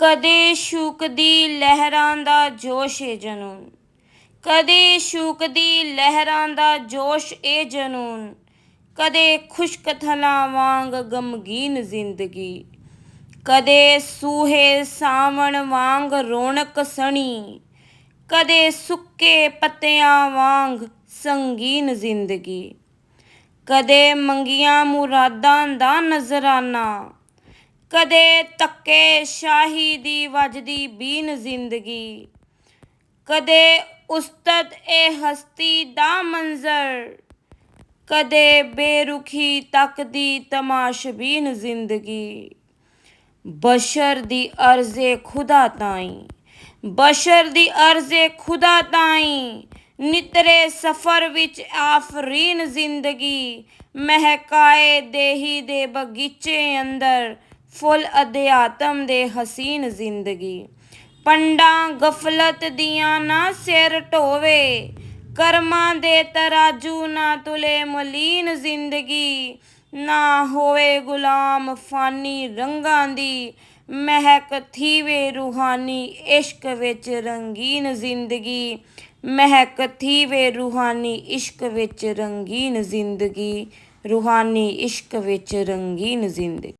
ਕਦੇ ਸ਼ੂਕਦੀ ਲਹਿਰਾਂ ਦਾ ਜੋਸ਼ ਏ ਜਨੂਨ। ਕਦੇ ਸ਼ੂਕਦੀ ਲਹਿਰਾਂ ਦਾ ਜੋਸ਼ ਏ ਜਨੂਨ। ਕਦੇ ਖੁਸ਼ਕ ਥਲਾਂ ਵਾਂਗ ਗਮਗੀਨ ਜ਼ਿੰਦਗੀ। ਕਦੇ ਸੂਹੇ ਸਾਵਣ ਵਾਂਗ ਰੌਣਕ ਸਣੀ। ਕਦੇ ਸੁੱਕੇ ਪੱਤਿਆਂ ਵਾਂਗ ਸੰਗੀਨ ਜ਼ਿੰਦਗੀ। ਕਦੇ ਮੰਗੀਆਂ ਮੁਰਾਦਾਂ ਦਾ ਨਜ਼ਰਾਨਾ। ਕਦੇ ਤੱਕੇ ਸ਼ਾਹੀ ਦੀ ਵਜਦੀ ਬੀਨ ਜ਼ਿੰਦਗੀ। ਕਦੇ ਉਸਤਤ ਏ ਹਸਤੀ ਦਾ ਮੰਜ਼ਰ। ਕਦੇ ਬੇਰੁਖੀ ਤੱਕਦੀ ਤਮਾਸ਼ਬੀਨ ਜ਼ਿੰਦਗੀ। ਬਸ਼ਰ ਦੀ ਅਰਜ਼ੇ ਖੁਦਾ ਤਾਈਂ। ਬਸ਼ਰ ਦੀ ਅਰਜ਼ੇ ਖੁਦਾ ਤਾਈਂ। ਨਿਤਰੇ ਸਫਰ ਵਿੱਚ ਆਫਰੀਨ ਜ਼ਿੰਦਗੀ। ਮਹਿਕਾਏ ਦੇਹੀ ਦੇ ਬਗੀਚੇ ਅੰਦਰ ਫੁੱਲ ਅਧਿਆਤਮ ਦੇ ਹਸੀਨ ਜ਼ਿੰਦਗੀ। ਪੰਡਾਂ ਗਫਲਤ ਦੀਆਂ ਨਾ ਸਿਰ ਢੋਵੇ, ਕਰਮਾਂ ਦੇ ਤਰਾਜੂ ਨਾ ਤੁਲੇ ਮਲੀਨ ਜ਼ਿੰਦਗੀ। ਨਾ ਹੋਵੇ ਗੁਲਾਮ ਫਾਨੀ ਰੰਗਾਂ ਦੀ, ਮਹਿਕ ਥੀਵੇ ਰੂਹਾਨੀ ਇਸ਼ਕ ਵਿੱਚ ਰੰਗੀਨ ਜ਼ਿੰਦਗੀ। ਮਹਿਕ ਥੀਵੇ ਰੂਹਾਨੀ ਇਸ਼ਕ ਵਿੱਚ ਰੰਗੀਨ ਜ਼ਿੰਦਗੀ। ਰੂਹਾਨੀ ਇਸ਼ਕ ਵਿੱਚ ਰੰਗੀਨ ਜ਼ਿੰਦਗੀ।